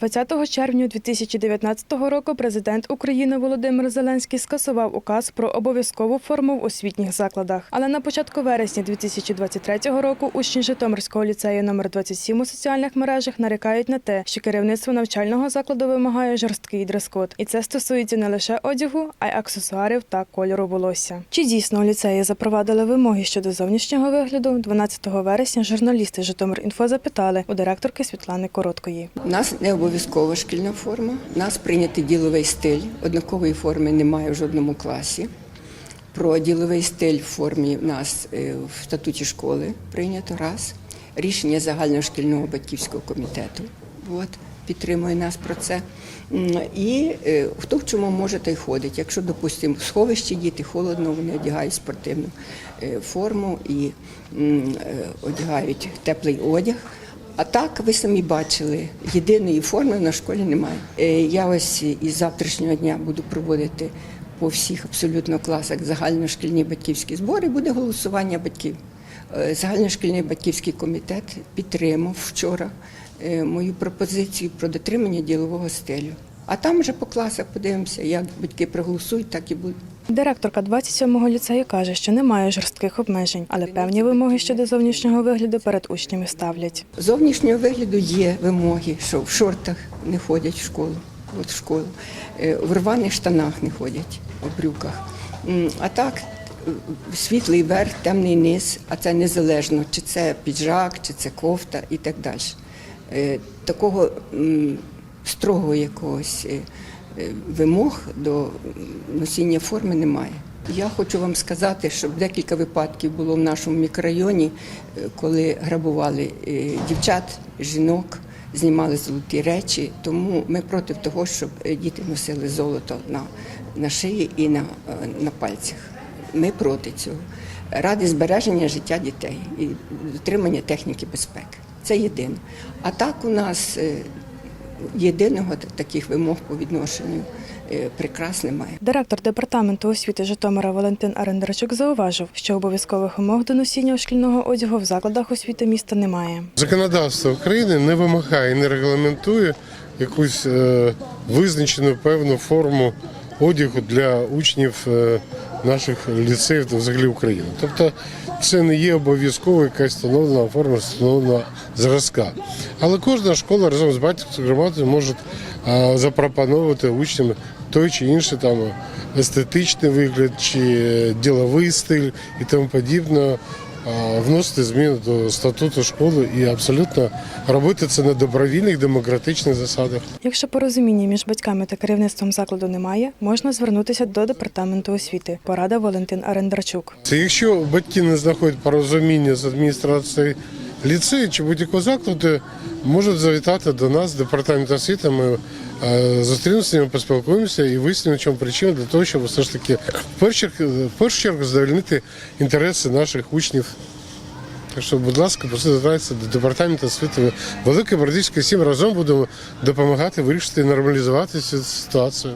20 червня 2019 року президент України Володимир Зеленський скасував указ про обов'язкову форму в освітніх закладах. Але на початку вересня 2023 року учні Житомирського ліцею номер 27 у соціальних мережах нарікають на те, що керівництво навчального закладу вимагає жорсткий дрес-код. І це стосується не лише одягу, а й аксесуарів та кольору волосся. Чи дійсно ліцеї запровадили вимоги щодо зовнішнього вигляду? 12 вересня журналісти Житомир.Інфо запитали у директорки Світлани Короткої. Нас не обов'язкова шкільна форма. У нас прийнятий діловий стиль. Однакової форми немає в жодному класі. Про діловий стиль в формі в нас е, в статуті школи прийнято раз. Рішення загальношкільного батьківського комітету. От, підтримує нас про це. І е, хто в чому може, той ходить. Якщо, допустимо, в сховищі діти холодно, вони одягають спортивну е, форму і е, одягають теплий одяг. А так, ви самі бачили, єдиної форми на школі немає. Е, Я ось із завтрашнього дня буду проводити по всіх абсолютно класах загальношкільні батьківські збори. Буде голосування батьків. Е, Загальношкільний батьківський комітет підтримав вчора е, мою пропозицію про дотримання ділового стилю. А там вже по класах подивимося, як батьки проголосують, так і буде. Директорка 27-го ліцею каже, що немає жорстких обмежень, але певні вимоги щодо зовнішнього вигляду перед учнями ставлять. Зовнішнього вигляду є вимоги, що в шортах не ходять в школу, от в школу, е, в рваних штанах не ходять, в брюках. А так, е, світлий верх, темний низ, а це незалежно, чи це піджак, чи це кофта і так далі. Е, Такого м, строгого якогось вимог до носіння форми немає. Я хочу вам сказати, що декілька випадків було в нашому мікрорайоні, е, коли грабували е, дівчат, жінок, знімали золоті речі. Тому ми проти того, щоб е, діти носили золото на, на шиї і на, е, на пальцях. Ми проти цього. Ради збереження життя дітей і дотримання техніки безпеки. Це єдине. А так у нас е, єдиного таких вимог по відношенню е, прикрас немає. Директор департаменту освіти Житомира Валентин Арендарчук зауважив, що обов'язкових вимог до носіння шкільного одягу в закладах освіти міста немає. Законодавство України не вимагає, не регламентує якусь е, визначену певну форму одягу для учнів е, наших ліцеїв та взагалі України. Тобто це не є обов'язково якась встановлена форма встановленого зразка. Але кожна школа разом з батьківською громадою може запропонувати учням той чи інший там естетичний вигляд, чи е, діловий стиль і тому подібне вносити зміни до статуту школи і абсолютно робити це на добровільних демократичних засадах. Якщо порозуміння між батьками та керівництвом закладу немає, можна звернутися до департаменту освіти. Порада Валентин Арендарчук. Це якщо батьки не знаходять порозуміння з адміністрацією ліцею чи будь-якого закладу, можуть завітати до нас, департамент освіти. Ми е, зустрінемося, з ними поспілкуємося і вияснимо, чому причина для того, щоб все ж таки в першу чергу, першу чергу задовольнити інтереси наших учнів. Так що, будь ласка, просто звертайтеся до департаменту освіти Великої Бородівської всім разом будемо допомагати вирішити і нормалізувати цю ситуацію.